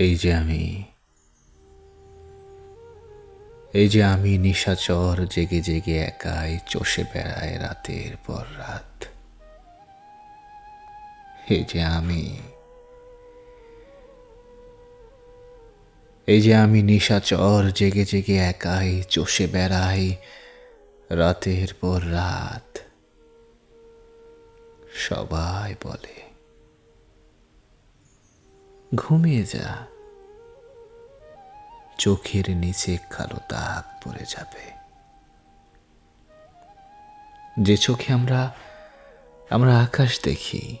এই যে আমি। এই যে আমি নিশাচর জেগে জেগে একাই চষে বেড়ায় রাতের পর রাত। এই যে আমি। এই যে আমি নিশাচর জেগে জেগে একাই চষে বেড়াই রাতের পর রাত। সবাই বলে ঘুমিয়ে যা। চোখের নিচে কালো দাগ পড়ে যাবে। যে চোখে আমরা আমরা আকাশ দেখি,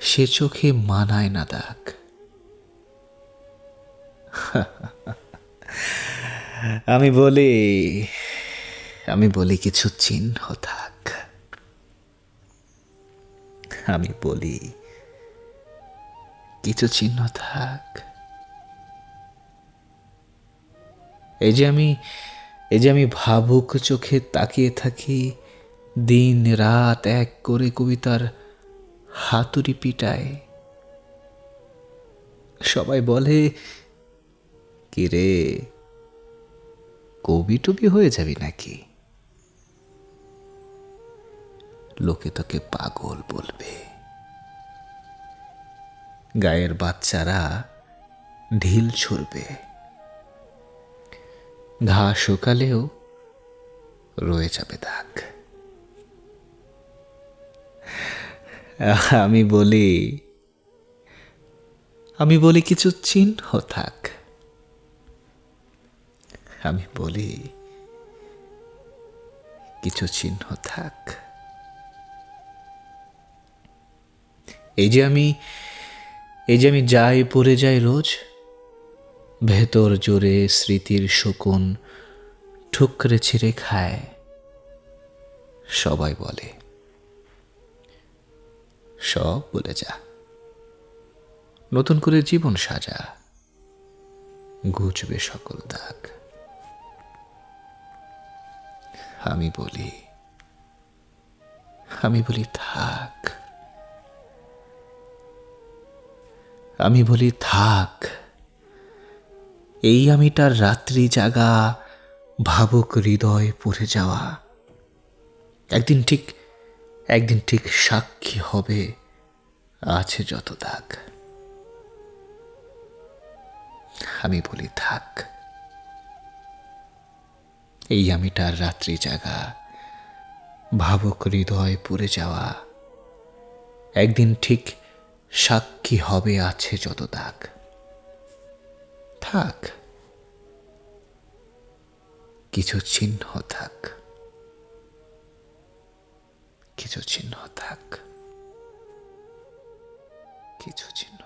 সে চোখে মানায় না দাগ। আমি বলি আমি বলি কিছু চিহ্ন থাক। আমি বলি কিছু চিহ্ন থাক। এই যে আমি, এই যে আমি ভাবুক চোখে তাকিয়ে থাকি, দিন রাত এক করে কবিতার হাতুড়ি পিটায়। সবাই বলে, কি রে কবি টবি হয়ে যাবি নাকি? লোকে তোকে পাগল বলবে। গায়ের বাচ্চারা ঢিল ছুড়বে। ঘা শুকালেও রয়ে যাবে দাগ। আমি বলি আমি বলি কিছু চিহ্ন থাক। আমি বলি, কিছু চিহ্ন থাক। এই যে আমি এই যে আমি যাই, পড়ে যাই রোজ, ভেতর জোরে স্মৃতির শকুন ঠুকরে ছিঁড়ে খায়, সবাই বলে। সব বলে যা। নতুন করে জীবন সাজা, ঘুচবে সকল দাগ। আমি বলি আমি বলি থাক। আমি বলি, থাক। এই আমিটার রাত্রি জাগা, ভাবুক হৃদয় পড়ে যাওয়া। একদিন ঠিক একদিন ঠিক সাক্ষী হবে, আছে যত দাগ। আমি বলি, থাক। এই আমিটার রাত্রি জাগা, ভাবুক হৃদয় পড়ে যাওয়া। একদিন ঠিক সাক্ষী হবে আছে যত দাগ। থাক। কিছু চিহ্ন থাক। কিছু চিহ্ন থাক। কিছু চিহ্ন